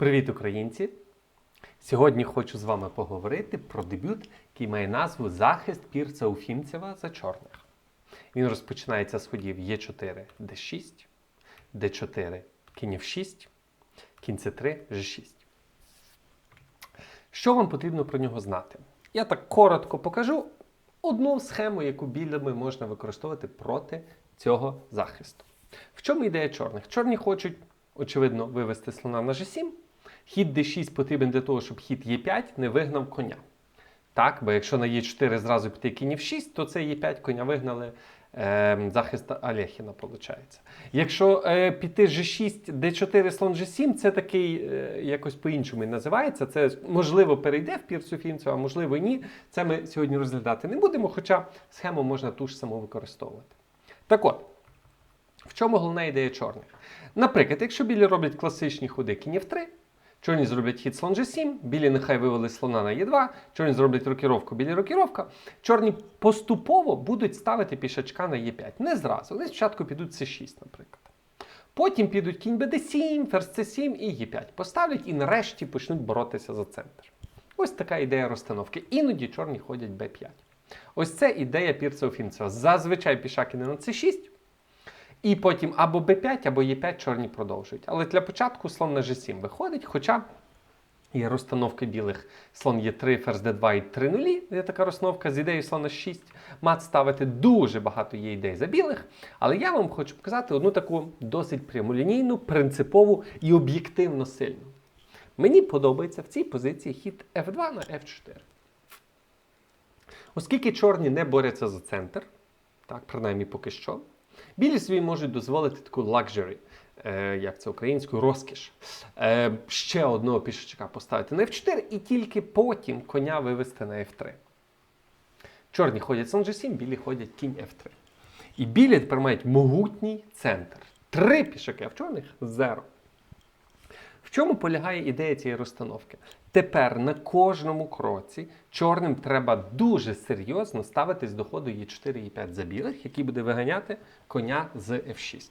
Привіт, українці! Сьогодні хочу з вами поговорити про дебют, який має назву Захист Пірца Уфімцева за чорних. Він розпочинається з ходів Е4, Д6, Д4, кінь F6, кінь С3, G6. Що вам потрібно про нього знати? Я так коротко покажу одну схему, яку білями можна використовувати проти цього захисту. В чому ідея чорних? Чорні хочуть, очевидно, вивести слона на G7. Хід D6 потрібен для того, щоб хід Е5 не вигнав коня. Так, бо якщо на Е4 зразу піти кінь F6, то це Е5 коня вигнали е, захист Алехіна, виходить. Якщо е, піти G6, D4, слон G7, це такий е, якось по-іншому називається. Це можливо перейде в пірцу Фінцю, а можливо ні. Це ми сьогодні розглядати не будемо, хоча схему можна ту ж саму використовувати. Так от, в чому головна ідея чорних? Наприклад, якщо білі роблять класичні ходи кінь F3, Чорні зроблять хід слон G7, білі нехай вивели слона на Е2, чорні зроблять рокіровку, білі рокіровка. Чорні поступово будуть ставити пішачка на Е5. Не зразу. Вони спочатку підуть С6, наприклад. Потім підуть кінь БД7, ферзь С7 і Е5. Поставлять і нарешті почнуть боротися за центр. Ось така ідея розстановки. Іноді чорні ходять Б5. Ось це ідея Пірцева Фінцева. Зазвичай пішак іде на С6. І потім або b5, або e5 чорні продовжують. Але для початку слон на g7 виходить, хоча є розстановки білих слон Е3, ферзь d2 і 3 нулі. Є така розстановка з ідеєю слона 6. Мат ставити дуже багато є ідей за білих. Але я вам хочу показати одну таку досить прямолінійну, принципову і об'єктивно сильну. Мені подобається в цій позиції хід F2 на F4. Оскільки чорні не борються за центр, так, принаймні поки що. Білі собі можуть дозволити таку лакжері, е, як це українською, розкіш. Е, ще одного пішачка поставити на F4 і тільки потім коня вивести на F3. Чорні ходять слон G7, білі ходять кінь F3. І білі тепер мають могутній центр. Три пішаки, а в чорних зеро. В чому полягає ідея цієї розстановки? Тепер на кожному кроці чорним треба дуже серйозно ставитись до ходу Е4 і 5 за білих, який буде виганяти коня з F6.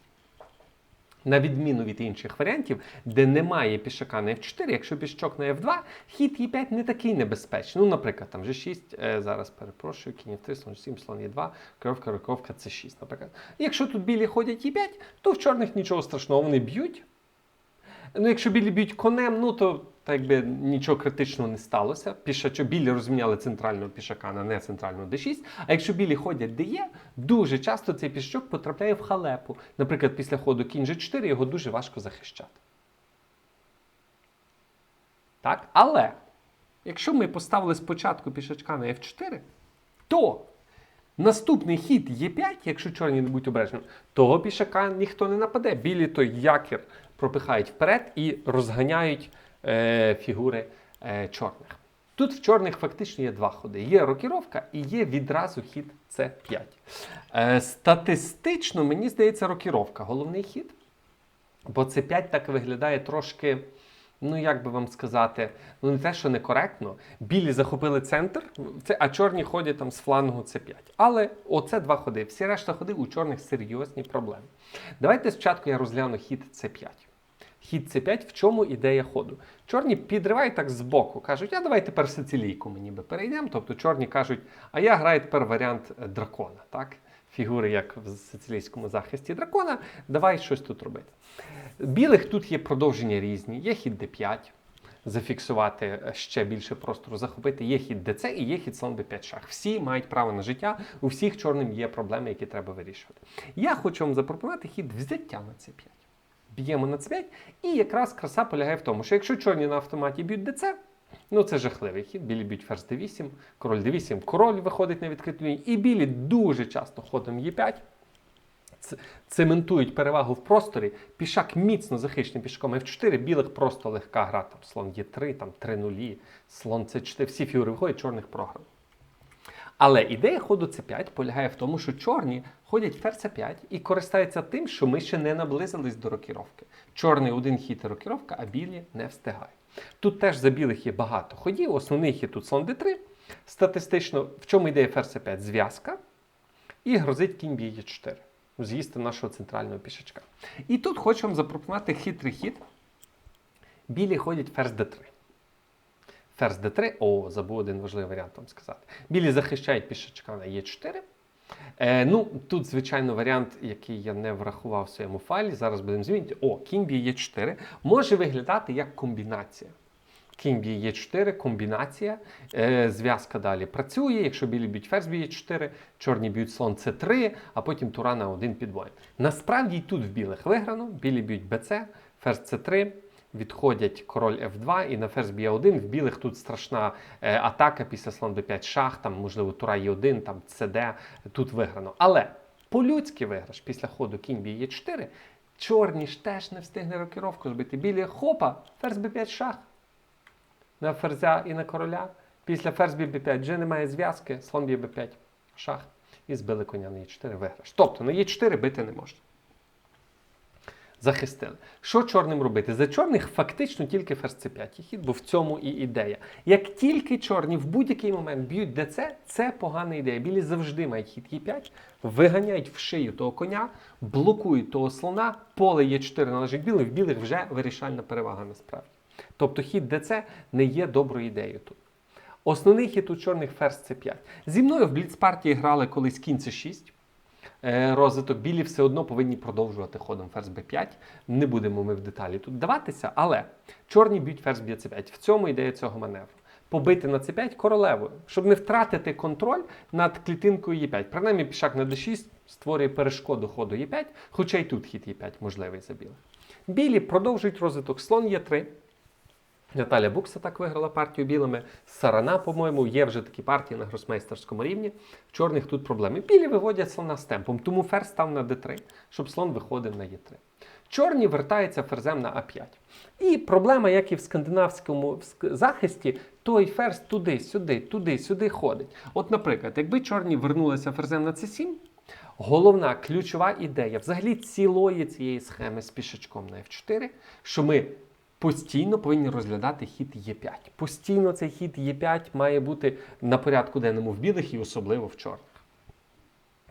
На відміну від інших варіантів, де немає пішака на F4, якщо пішачок на F2, хід Е5 не такий небезпечний. Ну, наприклад, там G6, е, зараз перепрошую, кінь F3, слон G7, слон Е2, коровка, роковка C6, наприклад. Якщо тут білі ходять Е5, то в чорних нічого страшного, вони б'ють. Ну, якщо білі б'ють конем, ну то так якби нічого критичного не сталося. Пішачо білі розміняли центрального пішака на нецентрального d6. А якщо білі ходять де є, дуже часто цей пішачок потрапляє в халепу. Наприклад, після ходу кінь G4 його дуже важко захищати. Так? Але якщо ми поставили спочатку пішачка на F4, то наступний хід Е5, якщо чорні не будуть обережними, того пішака ніхто не нападе. Білі той якір пропихають вперед і розганяють е, фігури е, чорних. Тут в чорних фактично є два ходи: є рокіровка і є відразу хід С5. Е, статистично, мені здається, рокіровка головний хід. Бо С5 так виглядає трошки. Ну, як би вам сказати, ну не те, що некоректно. Білі захопили центр, це, а чорні ходять там з флангу С5. Але оце два ходи. Всі решта ходи у чорних серйозні проблеми. Давайте спочатку я розгляну хід С5. Хід С5, в чому ідея ходу? Чорні підривають так збоку, кажуть, а давай тепер сицилійку мені би перейдемо. Тобто чорні кажуть, а я граю тепер варіант е, дракона. так? Фігури, як в сицилійському захисті дракона, давай щось тут робити. Білих тут є продовження різні, є хід d5, зафіксувати е, ще більше простору, захопити, є хід dc і є хід слон b5 шах. Всі мають право на життя, у всіх чорним є проблеми, які треба вирішувати. Я хочу вам запропонувати хід взяття на c5. Б'ємо на c5, і якраз краса полягає в тому, що якщо чорні на автоматі б'ють dc, Ну, це жахливий хід. Білі б'ють ферзь d8, король d8, король виходить на відкриту лінію. І білі дуже часто ходом Е5 цементують перевагу в просторі. Пішак міцно захищений пішаком F4, білих просто легка гра. Там слон Е3, там 3 нулі, слон С4, всі фігури виходять, чорних програв. Але ідея ходу С5 полягає в тому, що чорні ходять ферзь С5 і користаються тим, що ми ще не наблизились до рокіровки. Чорний один хід рокіровка, а білі не встигають. Тут теж за білих є багато ходів. Основний хід тут слон d3. Статистично, в чому ідея ферзь 5 зв'язка. І грозить кінь б'є 4. З'їсти нашого центрального пішачка. І тут хочу вам запропонувати хитрий хід. Білі ходять ферзь d3. Ферзь d3. О, забув один важливий варіант вам сказати. Білі захищають пішачка на e4. Е, ну, тут, звичайно, варіант, який я не врахував в своєму файлі. Зараз будемо змінити. О, кінь б'є e4 може виглядати як комбінація. Кінь б'є Е4, комбінація. Е, зв'язка далі працює. Якщо білі б'ють ферзь б'є 4, чорні б'ють слон С3, а потім тура на один підвоєн. Насправді тут в білих виграно. Білі б'ють БЦ, ферзь С3, відходять король F2 і на ферзь б'є 1. В білих тут страшна е, атака після слон Б5 шах, там, можливо, тура Е1, там ЦД, тут виграно. Але по-людськи виграш після ходу кінь б'є 4, чорні ж теж не встигне рокіровку збити. Білі хопа, ферзь Б5 шах на ферзя і на короля. Після ферзь б'є b5 вже немає зв'язки, слон б'є b5, шах. І збили коня на e4 виграш. Тобто на e4 бити не можна. Захистили. Що чорним робити? За чорних фактично тільки ферзь c5 хід, бо в цьому і ідея. Як тільки чорні в будь-який момент б'ють ДЦ, це погана ідея. Білі завжди мають хід e5, виганяють в шию того коня, блокують того слона, поле Е4 належить білим, в білих вже вирішальна перевага насправді. Тобто хід ДЦ не є доброю ідеєю тут. Основний хід у чорних ферзь С5. Зі мною в бліцпартії грали колись кінь С6. Е, Розвиток білі все одно повинні продовжувати ходом ферзь Б5. Не будемо ми в деталі тут даватися, але чорні б'ють ферзь б'є С5. В цьому ідея цього маневру. Побити на С5 королевою, щоб не втратити контроль над клітинкою Е5. Принаймні, пішак на d6 створює перешкоду ходу Е5, хоча й тут хід Е5 можливий за білих. Білі продовжують розвиток слон Е3. Наталя Букса так виграла партію білими. Сарана, по-моєму, є вже такі партії на гросмейстерському рівні. В чорних тут проблеми. Білі виводять слона з темпом, тому ферзь став на d3, щоб слон виходив на e3. Чорні вертаються ферзем на а5. І проблема, як і в скандинавському захисті, той ферзь туди-сюди, туди-сюди ходить. От, наприклад, якби чорні вернулися ферзем на c7, головна ключова ідея взагалі цілої цієї схеми з пішачком на f4, що ми постійно повинні розглядати хід Е5. Постійно цей хід Е5 має бути на порядку денному в білих і особливо в чорних.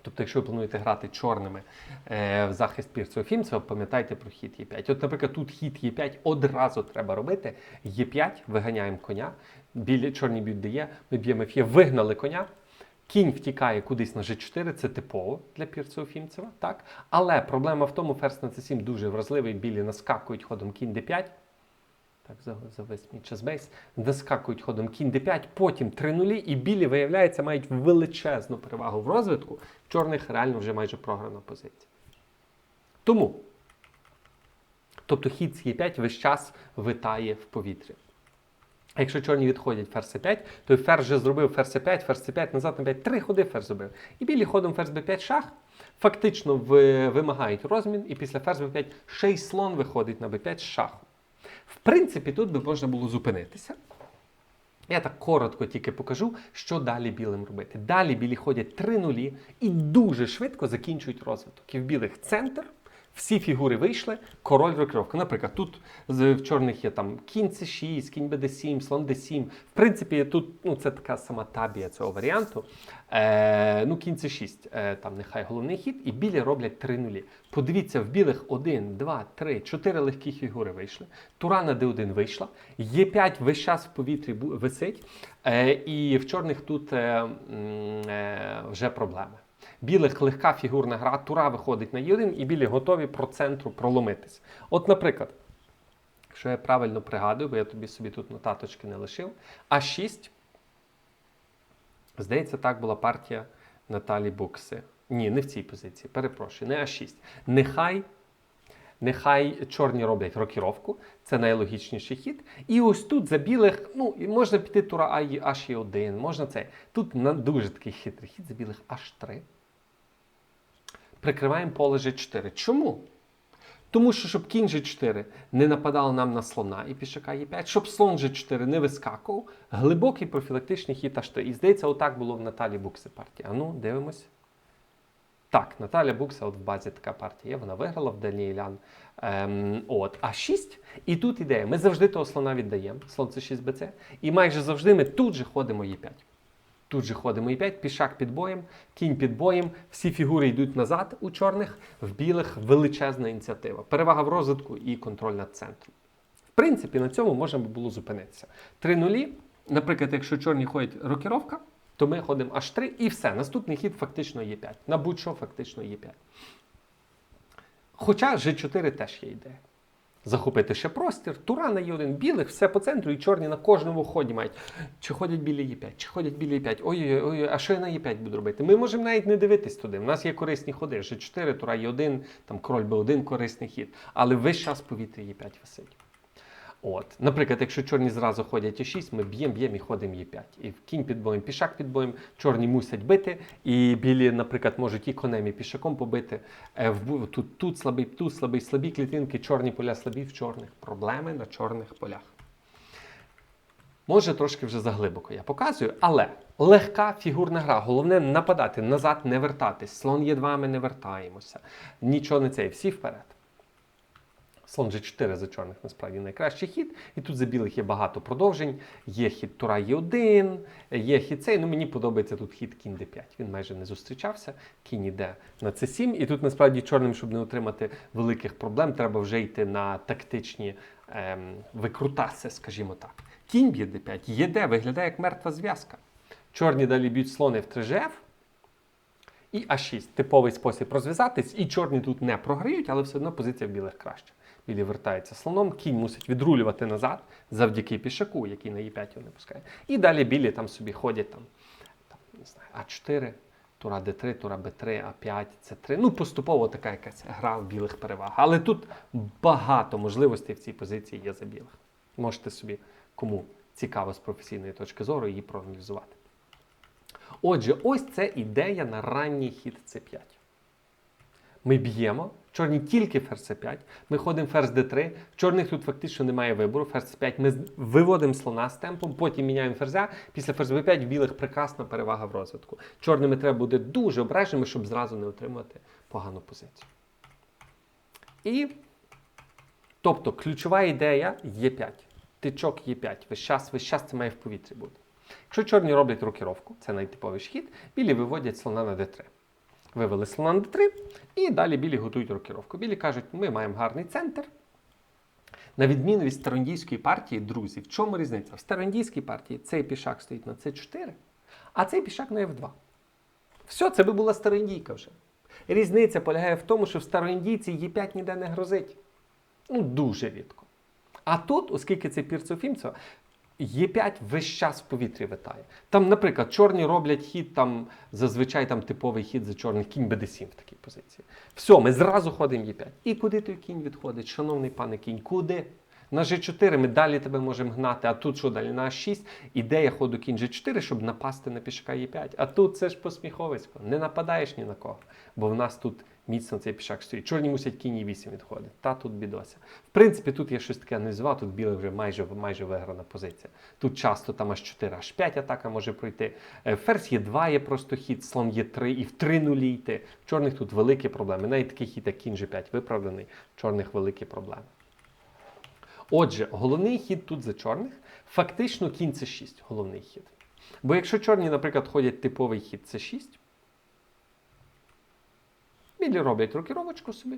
Тобто, якщо ви плануєте грати чорними е, в захист пірцього Фімцева, пам'ятайте про хід Е5. От, наприклад, тут хід Е5 одразу треба робити. Е5, виганяємо коня, білі чорні б'ють дає, ми б'ємо Ф'є, вигнали коня. Кінь втікає кудись на G4, це типово для пірцього Фімцева, так? Але проблема в тому, ферзь на C7 дуже вразливий, білі наскакують ходом кінь d5. Так, за, весь мій чесбейс. Наскакують ходом кінь d5, потім 3 нулі, і білі, виявляється, мають величезну перевагу в розвитку. В чорних реально вже майже програна позиція. Тому, тобто хід з Е5 весь час витає в повітрі. А якщо чорні відходять ферзь С5, то ферзь вже зробив ферзь С5, ферзь С5, назад на 5, три ходи ферзь зробив. І білі ходом ферзь Б5 шах фактично ви- вимагають розмін, і після ферзь Б5 ще й слон виходить на Б5 з шахом. В принципі, тут би можна було зупинитися. Я так коротко тільки покажу, що далі білим робити. Далі білі ходять 3 нулі і дуже швидко закінчують розвиток. І в білих центр, всі фігури вийшли, король рокіровка. Наприклад, тут в чорних є там кінь С6, кінь БД7, слон Д7. В принципі, тут ну, це така сама табія цього варіанту. Е, ну, кінь С6, е, там нехай головний хід, і білі роблять 3 нулі. Подивіться, в білих 1, 2, 3, 4 легкі фігури вийшли. Тура на Д1 вийшла. Є5 весь час в повітрі висить. Е, і в чорних тут е, е, вже проблеми. Білих легка фігурна гра, тура виходить на Е1, і білі готові про центру проломитись. От, наприклад, якщо я правильно пригадую, бо я тобі собі тут нотаточки не лишив, А6, здається, так була партія Наталі Букси. Ні, не в цій позиції, перепрошую, не А6. Нехай Нехай чорні роблять рокіровку, це найлогічніший хід. І ось тут за білих, ну, можна піти тура А, H1, можна це. Тут на дуже такий хитрий хід за білих H3. Прикриваємо поле G4. Чому? Тому що, щоб кінь G4 не нападав нам на слона і пішака Е5, щоб слон G4 не вискакував, глибокий профілактичний хід H3. І здається, отак було в Наталі Букси партії. А ну, дивимось. Так, Наталя Букса, от в базі така партія вона виграла в Дальній Ілян. Ем, от, а 6, і тут ідея. Ми завжди того слона віддаємо, слон це 6 БЦ, і майже завжди ми тут же ходимо Е5. Тут же ходимо Е5, пішак під боєм, кінь під боєм, всі фігури йдуть назад у чорних, в білих величезна ініціатива. Перевага в розвитку і контроль над центром. В принципі, на цьому можна було зупинитися. Три нулі. Наприклад, якщо чорні ходять рокіровка, то ми ходимо аж 3 і все. Наступний хід фактично є 5. На будь-що фактично є 5. Хоча G4 теж є ідея. Захопити ще простір, тура на Е1, білих, все по центру, і чорні на кожному ході мають. Чи ходять білі Е5, чи ходять білі Е5. Ой-ой, ой, а що я на Е5 буду робити? Ми можемо навіть не дивитись туди. У нас є корисні ходи. G4, тура Е1, там король Б1, корисний хід. Але весь час повітря Е5 висить. От. Наприклад, якщо чорні зразу ходять Е6, ми б'ємо, б'ємо і ходимо Е5. І в кінь під боєм, пішак під боєм, чорні мусять бити, і білі, наприклад, можуть і конем, і пішаком побити. Е, Тут, тут слабий, тут слабий, слабі клітинки, чорні поля слабі в чорних. Проблеми на чорних полях. Може, трошки вже заглибоко я показую, але легка фігурна гра. Головне нападати, назад не вертатись. Слон є 2 ми не вертаємося. Нічого не цей, всі вперед. Слон G4 за чорних насправді найкращий хід. І тут за білих є багато продовжень. Є хід Тура Е1, є хід цей. Ну мені подобається тут хід кінь D5. Він майже не зустрічався. Кінь іде на C7. І тут насправді чорним, щоб не отримати великих проблем, треба вже йти на тактичні ем, викрутаси, скажімо так. Кінь б'є D5, єде, виглядає як мертва зв'язка. Чорні далі б'ють слони в 3GF. І А6 типовий спосіб розв'язатись, і чорні тут не програють, але все одно позиція в білих краща. Білі вертаються слоном, кінь мусить відрулювати назад завдяки пішаку, який на Е5 його не пускає. І далі білі там собі ходять там, там не знаю, А4, тура Д3, тура Б3, А5, С3. Ну, поступово така якась гра в білих переваг. Але тут багато можливостей в цій позиції є за білих. Можете собі, кому цікаво з професійної точки зору, її проаналізувати. Отже, ось це ідея на ранній хід С5. Ми б'ємо. Чорні тільки ферзь С5. Ми ходимо ферзь Д3. Чорних тут фактично немає вибору. Ферзь С5. Ми виводимо слона з темпом, потім міняємо ферзя. Після ферзь Б5 в білих прекрасна перевага в розвитку. Чорними треба бути дуже обережними, щоб зразу не отримувати погану позицію. І тобто ключова ідея Е5. Тичок Е5. Весь час, весь час це має в повітрі бути. Якщо чорні роблять рокіровку, це найтиповіший хід, білі виводять слона на d3. Вивели слона на d3, і далі білі готують рокіровку. Білі кажуть, ми маємо гарний центр. На відміну від староіндійської партії, друзі, в чому різниця? В староіндійській партії цей пішак стоїть на c4, а цей пішак на f2. Все, це би була староіндійка вже. Різниця полягає в тому, що в староіндійці Е5 ніде не грозить. Ну, дуже рідко. А тут, оскільки це Пірцофімцева, Є5 весь час в повітрі витає. Там, наприклад, чорні роблять хід, там зазвичай там типовий хід за чорних кінь БД7 в такій позиції. Все, ми зразу ходимо Є5. І куди той кінь відходить, шановний пане кінь? Куди? На G4 ми далі тебе можемо гнати, а тут що далі? На А6 ідея ходу кінь G4, щоб напасти на пішака Е5. А тут це ж посміховисько. Не нападаєш ні на кого, бо в нас тут міцно цей пішак стоїть. Чорні мусять кінь Е8 відходить. Та тут бідося. В принципі, тут я щось таке аналізував, тут білих вже майже, майже виграна позиція. Тут часто там аж 4, аж 5 атака може пройти. Е, Ферзь є 2 є просто хід, слон є 3 і в 3 нулі йти. В чорних тут великі проблеми. Навіть такий хід, як кінь G5 виправданий, в чорних великі проблеми. Отже, головний хід тут за чорних, фактично кінь це 6 головний хід. Бо якщо чорні, наприклад, ходять типовий хід це 6, білі роблять рокіровочку собі.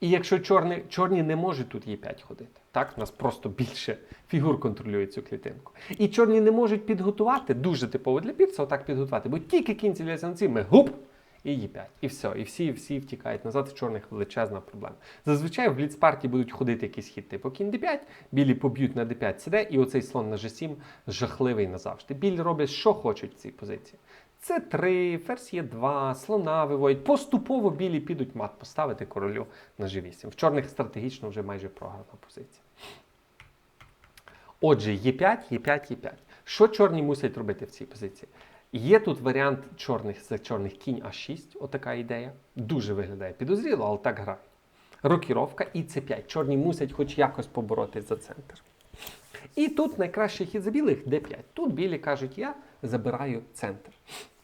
І якщо чорні, чорні не можуть тут Е5 ходити, так? У нас просто більше фігур контролює цю клітинку. І чорні не можуть підготувати, дуже типово для пірса, отак підготувати, бо тільки кінці для на ці, ми гуп, і Е5. І все. І всі, всі втікають назад, в чорних величезна проблема. Зазвичай в бліцпарті будуть ходити якісь хід типу кінь d5, білі поб'ють на d5 сіде, і оцей слон на g7 жахливий назавжди. Білі роблять, що хочуть в цій позиції. Це 3, ферзь є 2, слона виводять. Поступово білі підуть мат поставити королю на g8. В чорних стратегічно вже майже програна позиція. Отже, Е5, Е5, Е5. Що чорні мусять робити в цій позиції? Є тут варіант чорних за чорних кінь А6, отака ідея. Дуже виглядає підозріло, але так грають. Рокіровка і С5. Чорні мусять хоч якось поборотись за центр. І тут найкращий хід за білих Д5. Тут білі кажуть, я забираю центр.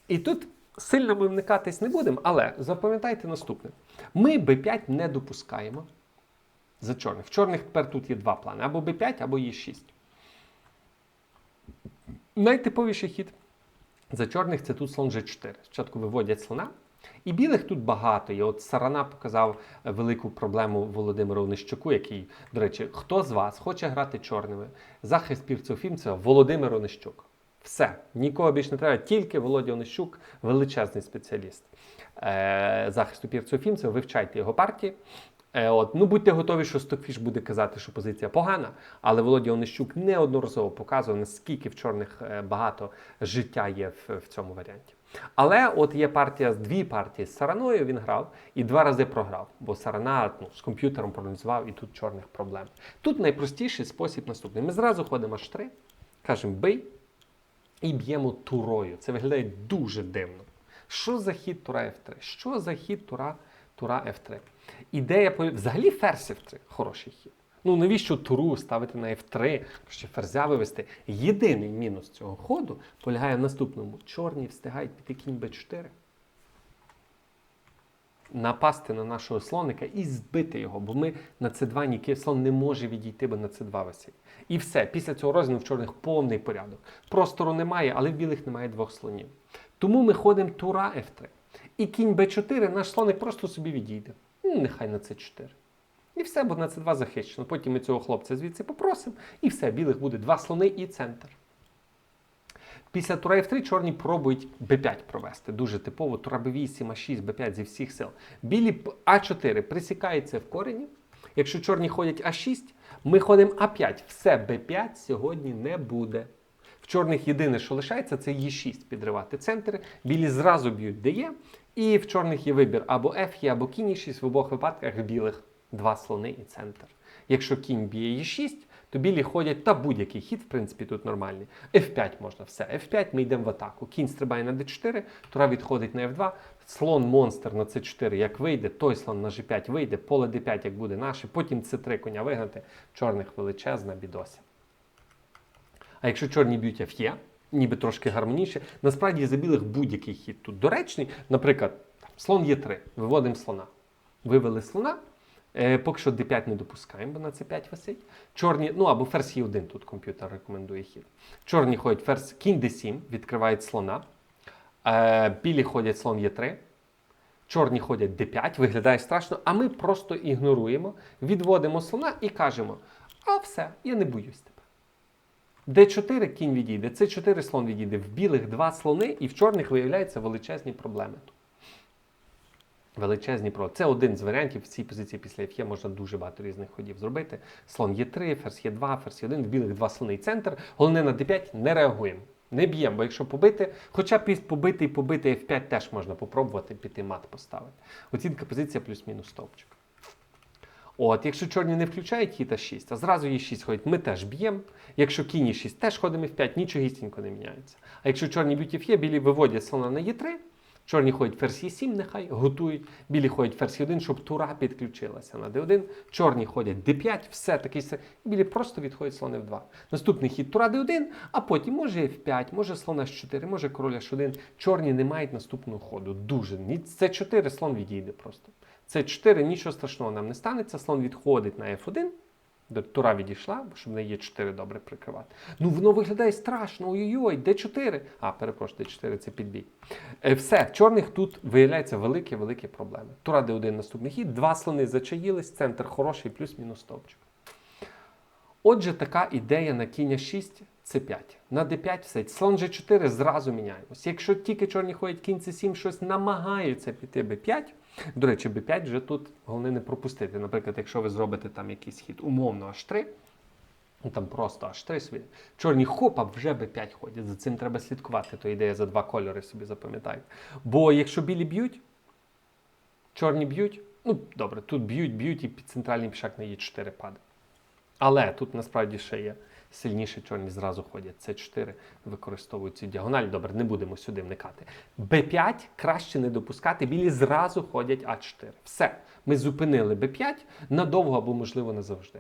І тут сильно ми вникатись не будемо, але запам'ятайте наступне: ми Б5 не допускаємо за чорних. В чорних тепер тут є два плани: або Б5, або Е6. Найтиповіший хід за чорних це тут слон G4. Спочатку виводять слона, І білих тут багато є. От Сарана показав е, велику проблему Володимиру Онищуку, який, до речі, хто з вас хоче грати чорними? Захист півцеофімцева Володимир Онищук. Все, нікого більше не треба, тільки Володя Онищук, величезний спеціаліст е, захисту півцеофімцева, вивчайте його партії. Е, от, ну будьте готові, що Стокфіш буде казати, що позиція погана, але Володя Онищук неодноразово показував, наскільки в чорних е, багато життя є в, в цьому варіанті. Але от є партія, дві партії з Сараною він грав і два рази програв, бо Сарана ну, з комп'ютером проаналізував і тут чорних проблем. Тут найпростіший спосіб наступний. Ми зразу ходимо аж 3, кажемо бий і б'ємо турою. Це виглядає дуже дивно. Що за хід тура F3? Що за хід тура, тура F3? Ідея взагалі ферзь F3 хороший хід. Ну навіщо туру ставити на F3, ще ферзя вивести? Єдиний мінус цього ходу полягає в наступному: чорні встигають піти кінь b4. Напасти на нашого слоника і збити його, бо ми на c2 ніки слон не може відійти, бо на c2 висить. І все. Після цього розміну в чорних повний порядок. Простору немає, але в білих немає двох слонів. Тому ми ходимо тура F3. І кінь b4 наш слоник просто собі відійде. Нехай на c4. І все, бо на c2 захищено. Потім ми цього хлопця звідси попросимо, і все, білих буде два слони і центр. Після тура F3 чорні пробують b5 провести. Дуже типово. Тура b8, a6, b5 зі всіх сил. Білі п- а4 присікається в корені. Якщо чорні ходять а6, ми ходимо а5. Все, b5 сьогодні не буде. В чорних єдине, що лишається, це Е6 підривати центри. Білі зразу б'ють, де є. І в чорних є вибір або F є, або кінь Е6. В обох випадках в білих два слони і центр. Якщо кінь б'є Е6, то білі ходять та будь-який хід, в принципі, тут нормальний. F5 можна, все. F5 ми йдемо в атаку. Кінь стрибає на D4, тура відходить на F2, слон монстр на C4 як вийде, той слон на G5 вийде, поле D5 як буде наше, потім C3 коня вигнати, чорних величезна бідося. А якщо чорні б'ють F є, ніби трошки гармонійніше, насправді за білих будь-який хід тут доречний. Наприклад, слон є 3 виводимо слона. Вивели слона, е, поки що d5 не допускаємо, бо на c5 висить. Чорні, ну або ферзь є 1 тут комп'ютер рекомендує хід. Чорні ходять ферзь кінь d7, відкривають слона. Е, білі ходять слон є 3 Чорні ходять d5, виглядає страшно, а ми просто ігноруємо, відводимо слона і кажемо: а все, я не боюсь тебе. D4 кінь відійде, C4 слон відійде. В білих два слони, і в чорних виявляються величезні проблеми. Величезні проблеми. Це один з варіантів в цій позиції після F є можна дуже багато різних ходів зробити. Слон є 3 ферзь є 2 ферзь є 1 в білих два слони і центр. Головне на D5 не реагуємо. Не б'ємо, бо якщо побити, хоча б побити і побити F5 теж можна попробувати піти мат поставити. Оцінка позиція плюс-мінус стовпчик. От, якщо чорні не включають хід А6, а зразу є 6 ходять, ми теж б'ємо. Якщо кінь є 6, теж ходимо F5, нічогісінько не міняється. А якщо чорні б'ють F є, білі виводять слона на Е3, чорні ходять ферзь Е7, нехай готують, білі ходять ферзь Е1, щоб тура підключилася на D1, чорні ходять D5, все такий се- білі просто відходять слон F2. Наступний хід тура D1, а потім може F5, може слон H4, може король H1. Чорні не мають наступного ходу. Дуже. Це 4 слон відійде просто. Це 4, нічого страшного нам не станеться. Слон відходить на F1. Тура відійшла, щоб не є 4 добре прикривати. Ну воно виглядає страшно. Ой-ой-ой, Д4. А, перепрошую, Д4 це підбій. Е, все, в чорних тут виявляються великі-великі проблеми. Тура Д1 наступний хід, два слони зачаїлись, центр хороший, плюс-мінус стовпчик. Отже, така ідея на кінь 6 це 5. На d5 все. Слон G4 зразу міняємось. Якщо тільки чорні ходять кінь C7, щось намагаються піти b5. До речі, b5 вже тут головне не пропустити. Наприклад, якщо ви зробите там якийсь хід умовно H3, ну там просто H3 собі. Чорні хопа вже b5 ходять. За цим треба слідкувати. То ідея за два кольори собі запам'ятайте. Бо якщо білі б'ють, чорні б'ють, ну добре, тут б'ють, б'ють і під центральний пішак на Е4 падає. Але тут насправді ще є сильніше чорні зразу ходять. Це 4 використовують цю діагональ. Добре, не будемо сюди вникати. Б5 краще не допускати, білі зразу ходять А4. Все. Ми зупинили Б5 надовго або, можливо, назавжди.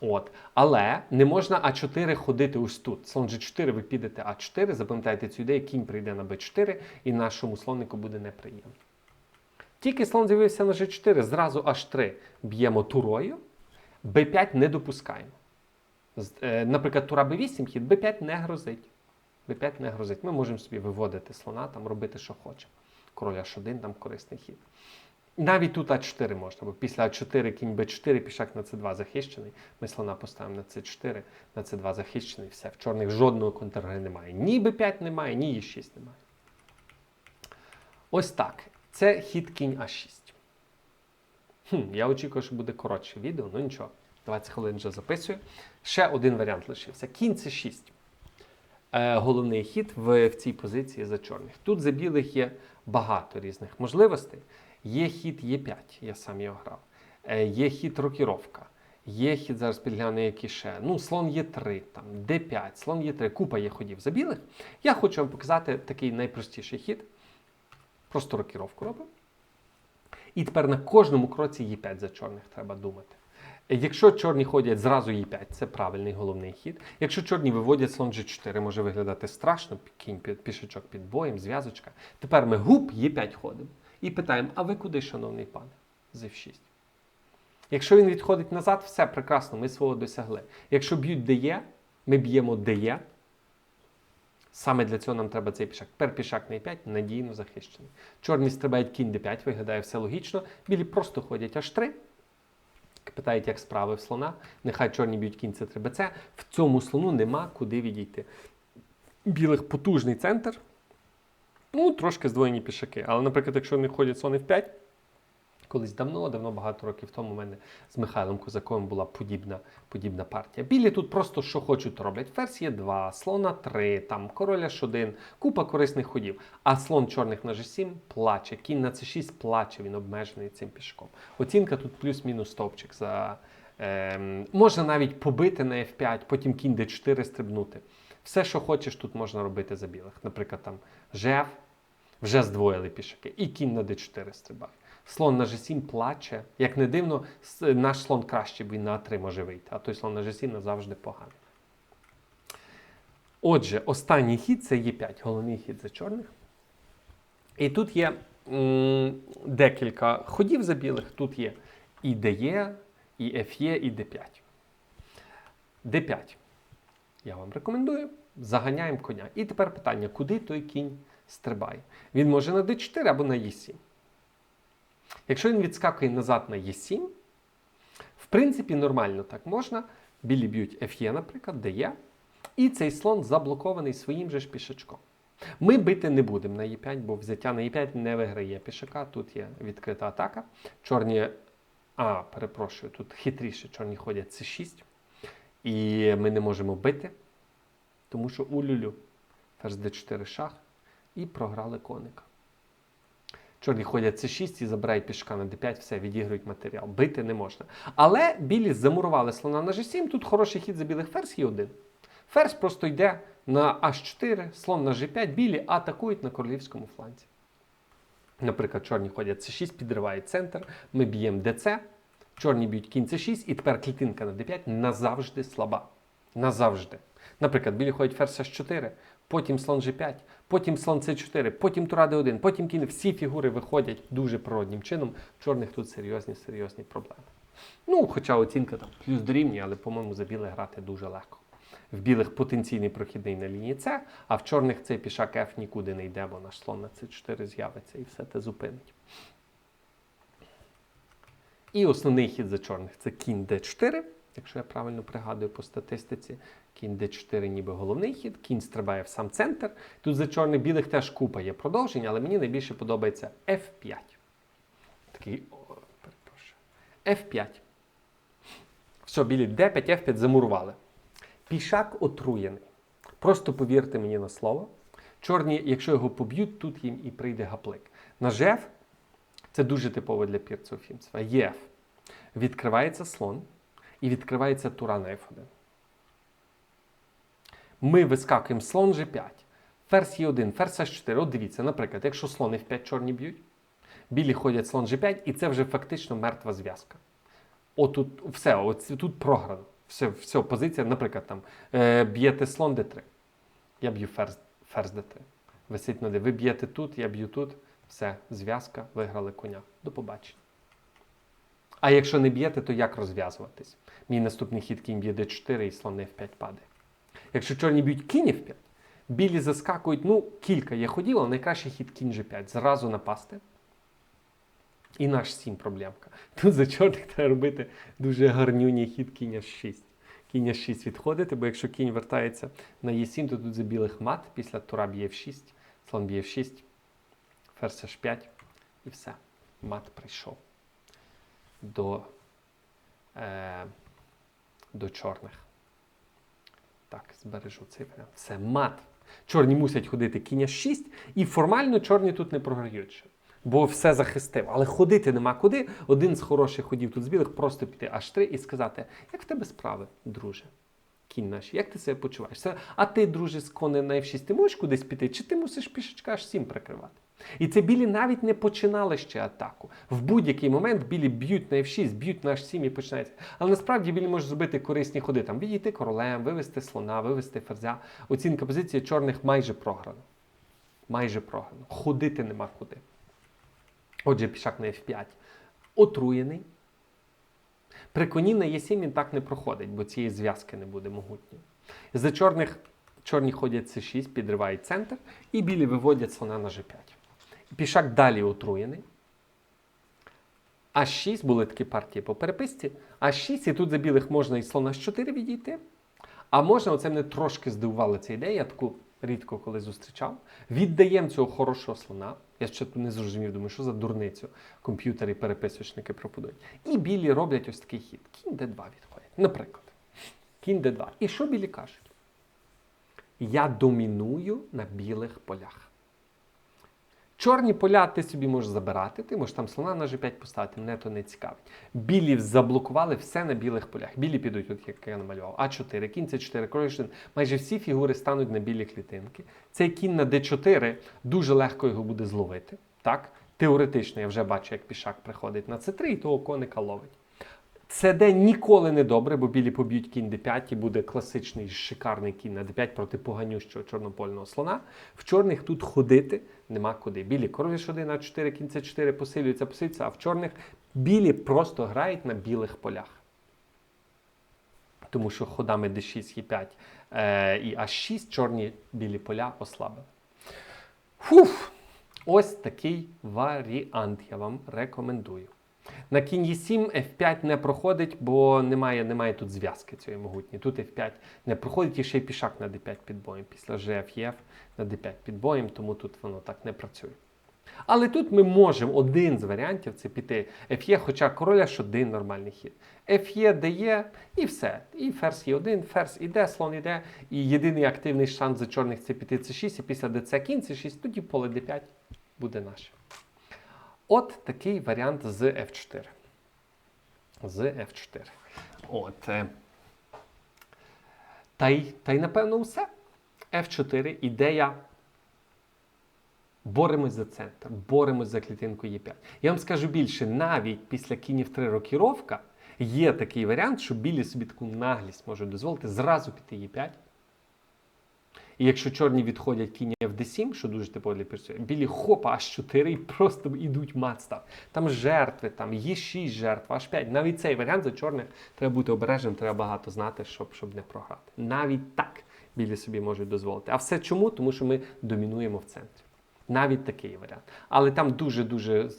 От. Але не можна А4 ходити ось тут. Слон G4, ви підете А4, запам'ятайте цю ідею, кінь прийде на Б4 і нашому слоннику буде неприємно. Тільки слон з'явився на G4, зразу H3 б'ємо турою, B5 не допускаємо. Е, Наприклад, тура B8 хід, B5 не грозить. B5 не грозить. Ми можемо собі виводити слона, там робити, що хочемо. короля H1 там корисний хід. Навіть тут А4 можна, бо після А4 кінь Б4, пішак на С2 захищений. Ми слона поставимо на С4, на С2 захищений, все. В чорних жодного контргри немає. Ні Б5 немає, ні Е6 немає. Ось так. Це хід кінь А6. Хм, я очікую, що буде коротше відео, ну нічого. 20 хвилин вже записую. Ще один варіант лишився. Кінь С6. Е, головний хід в, в цій позиції за чорних. Тут за білих є багато різних можливостей. Є хід Е5, я сам його грав. Е, є хід рокіровка. Є хід, зараз підгляну, які ще. Ну, слон Е3, там, Д5, слон Е3, купа є ходів за білих. Я хочу вам показати такий найпростіший хід. Просто рокіровку робимо. І тепер на кожному кроці Е5 за чорних треба думати. Якщо чорні ходять зразу Е5, це правильний головний хід. Якщо чорні виводять слон G4, може виглядати страшно, кінь під пішечок під боєм, зв'язочка. Тепер ми губ Е5 ходимо і питаємо: а ви куди, шановний пане? З F6. Якщо він відходить назад, все прекрасно, ми свого досягли. Якщо б'ють де є, ми б'ємо де є. Саме для цього нам треба цей пішак. Тепер пішак на e5 надійно захищений. Чорні стрибають кінь d5, виглядає все логічно. Білі просто ходять аж 3. Питають, як справи в слона. Нехай чорні б'ють кінь це 3 bc В цьому слону нема куди відійти. Білих потужний центр. Ну, трошки здвоєні пішаки. Але, наприклад, якщо вони ходять слони f5, колись давно, давно багато років тому у мене з Михайлом Козаковим була подібна, подібна партія. Білі тут просто що хочуть, роблять. Ферзь є 2, слона 3, там король H1, купа корисних ходів. А слон чорних на G7 плаче, кінь на C6 плаче, він обмежений цим пішком. Оцінка тут плюс-мінус стовпчик. За, ем, можна навіть побити на F5, потім кінь D4 стрибнути. Все, що хочеш, тут можна робити за білих. Наприклад, там Жеф, вже здвоїли пішаки, і кінь на d4 стрибає. Слон на g7 плаче. Як не дивно, наш слон краще, бо він на a3 може вийти, а той слон на g7 назавжди поганий. Отже, останній хід це Е5, головний хід за чорних. І тут є м, декілька ходів за білих. Тут є і ДЕ, і ФЄ, і Д5. Д5. Я вам рекомендую. Заганяємо коня. І тепер питання, куди той кінь стрибає? Він може на d4 або на e7. Якщо він відскакує назад на e7, в принципі, нормально так можна. Білі б'ють Ф'є, наприклад, де є. І цей слон заблокований своїм же ж пішачком. Ми бити не будемо на e5, бо взяття на e5 не виграє пішака. Тут є відкрита атака. Чорні. А, перепрошую, тут хитріше. Чорні ходять c6. І ми не можемо бити, тому що у люлю ферзь d4 шах і програли коника. Чорні ходять c6 і забирають пішка на d5, все, відіграють матеріал. Бити не можна. Але білі замурували слона на g7. Тут хороший хід за білих ферзь є один. Ферзь просто йде на h4, слон на g5, білі атакують на королівському фланці. Наприклад, чорні ходять c6, підривають центр, ми б'ємо dc, чорні б'ють кінь c6, і тепер клітинка на d5 назавжди слаба. Назавжди. Наприклад, білі ходять ферзь h4, потім слон g5, потім слон c4, потім тура d1, потім кінь. Всі фігури виходять дуже природнім чином. В чорних тут серйозні, серйозні проблеми. Ну, хоча оцінка там плюс дорівнює, але, по-моєму, за білих грати дуже легко. В білих потенційний прохідний на лінії С, а в чорних цей пішак F нікуди не йде, бо наш слон на c4 з'явиться і все те зупинить. І основний хід за чорних це кінь d4, якщо я правильно пригадую по статистиці. Кінь d4 ніби головний хід, кінь стрибає в сам центр. Тут за чорних білих теж купа є продовження, але мені найбільше подобається F5. Такий, о, перепрошую. F5. Все, білі D5, F5 замурували. Пішак отруєний. Просто повірте мені на слово. Чорні, якщо його поб'ють, тут їм і прийде гаплик. На ЖЕФ це дуже типово для пірців. ЄФ. Відкривається слон і відкривається тура на F1. Ми вискакуємо слон G5, ферзь Е1, ферзь H4. От дивіться, наприклад, якщо слон F5 чорні б'ють, білі ходять слон G5, і це вже фактично мертва зв'язка. Отут все, от тут програно. Все, все, позиція, наприклад, там е, б'єте слон d3. Я б'ю ферзь, ферзь d3. Висить на d. Ви б'єте тут, я б'ю тут. Все, зв'язка, виграли коня. До побачення. А якщо не б'єте, то як розв'язуватись? Мій наступний хід кінь б'є d4 і слон f5 падає. Якщо чорні б'ють кінь f5, Білі заскакують, ну, кілька є ходів, але найкращий хід кінь G5. Зразу напасти. І наш 7 проблемка. Тут за чорних треба робити дуже гарнюній хід кінь H6. Кінь H6 відходити, бо якщо кінь вертається на Е7, то тут за білих мат, після тура б'є F6, слон б'є F6, ферзь H5 і все. Мат прийшов до, е, до чорних. Так, збережу цей варіант. Все, мат. Чорні мусять ходити Кіня H6, і формально чорні тут не програють. ще, Бо все захистив. Але ходити нема куди. Один з хороших ходів тут з білих просто піти аж 3 і сказати, як в тебе справи, друже? Кінь наш, як ти себе почуваєш? А ти, друже, з конем на F6, ти можеш кудись піти, чи ти мусиш пішечка H7 прикривати? І це білі навіть не починали ще атаку. В будь-який момент білі б'ють на F6, б'ють на H7 і починається. Але насправді білі можуть зробити корисні ходи. Там відійти королем, вивести слона, вивести ферзя. Оцінка позиції чорних майже програна. Майже програно. Ходити нема куди. Отже, пішак на F5. Отруєний. При коні на Е7 він так не проходить, бо цієї зв'язки не буде могутньої. За чорних чорні ходять С6, підривають центр, і білі виводять слона на G5. Пішак далі отруєний. А6 були такі партії по переписці. А6, і тут за білих можна і слона з 4 відійти. А можна, оце мене трошки здивувала ця ідея, я таку рідко коли зустрічав. Віддаємо цього хорошого слона. Я ще тут не зрозумів, думаю, що за дурницю комп'ютери переписочники пропонують. І білі роблять ось такий хід. Кінь Д2 відходять. Наприклад. Кінь Д2. І що білі кажуть? Я доміную на білих полях. Чорні поля ти собі можеш забирати, ти можеш там слона на G5 поставити, мене то не цікавить. Білі заблокували все на білих полях. Білі підуть, от як я намалював. А4, кінь С4, король Майже всі фігури стануть на білі клітинки. Цей кінь на D4 дуже легко його буде зловити. Так? Теоретично я вже бачу, як пішак приходить на c3 і того коника ловить. ЦД ніколи не добре, бо білі поб'ють кінь d5 і буде класичний шикарний кінь на d5 проти поганющого чорнопольного слона. В чорних тут ходити нема куди. Білі король H1 на 4, кінь С4 посилюється, посилюється, а в чорних білі просто грають на білих полях. Тому що ходами d6, e5 е, і h6 чорні білі поля ослабили. Фуф! Ось такий варіант я вам рекомендую. На кінь Е7 F5 не проходить, бо немає, немає тут зв'язки цієї могутньої. Тут F5 не проходить і ще й пішак на D5 під боєм. Після GFF на D5 під боєм, тому тут воно так не працює. Але тут ми можемо один з варіантів це піти Ф'є, хоча короля ж один нормальний хід. Ф'є дає і все. І ферзь є один, ферзь іде, слон іде. І єдиний активний шанс за чорних це піти С6, і після ДЦ кінь С6, тоді поле D5 буде наше. От такий варіант з F4. З F4. От. е, Та й, та й напевно все. F4 ідея. Боремось за центр, боремось за клітинку Е5. Я вам скажу більше, навіть після кінів 3 рокіровка є такий варіант, що білі собі таку наглість можуть дозволити зразу піти Е5. І якщо чорні відходять кінь d7, що дуже типово для білі хопа аж 4 і просто йдуть мат-став. Там жертви, там є 6 жертв, аж 5. Навіть цей варіант за чорних треба бути обережним, треба багато знати, щоб, щоб не програти. Навіть так білі собі можуть дозволити. А все чому? Тому що ми домінуємо в центрі. Навіть такий варіант. Але там дуже-дуже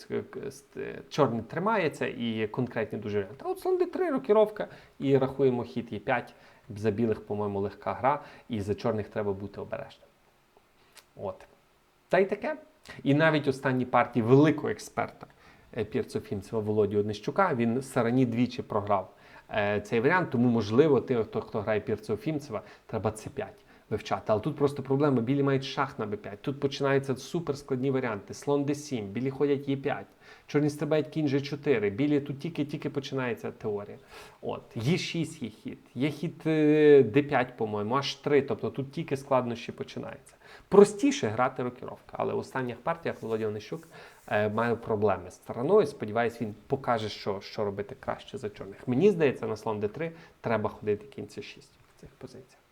чорний тримається і конкретні дуже варіанти. А от слон d3, рокіровка, і рахуємо хід Е5. За білих, по-моєму, легка гра, і за чорних треба бути обережним. От. Та й таке. І навіть останні партії великого експерта е, Пірцо Фімцева Володі Однищука, він Сарані двічі програв е, цей варіант, тому, можливо, ти, хто, хто грає Пірцо Фімцева, треба С5 вивчати. Але тут просто проблема: білі мають шах на Б5. Тут починаються суперскладні варіанти. Слон Д7, білі ходять Е5, чорні стрибають кінь G4, білі тут тільки-тільки починається теорія. От, Е6 є хід, є хід е, Д5, по-моєму, аж 3, тобто тут тільки складнощі починаються. Простіше грати рокіровка, але в останніх партіях Володя Онищук е, має проблеми з стороною. Сподіваюсь, він покаже, що, що робити краще за чорних. Мені здається, на слон Д3 треба ходити кінь С6 в цих позиціях.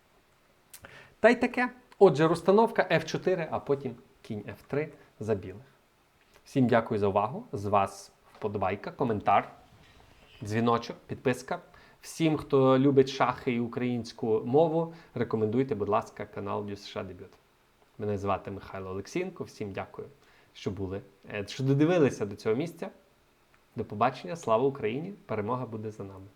Та й таке. Отже, розстановка F4, а потім кінь F3 за білих. Всім дякую за увагу. З вас вподобайка, коментар, дзвіночок, підписка. Всім, хто любить шахи і українську мову, рекомендуйте, будь ласка, канал США Дебют. Мене звати Михайло Олексієнко. Всім дякую, що були, е, що додивилися до цього місця. До побачення, слава Україні! Перемога буде за нами.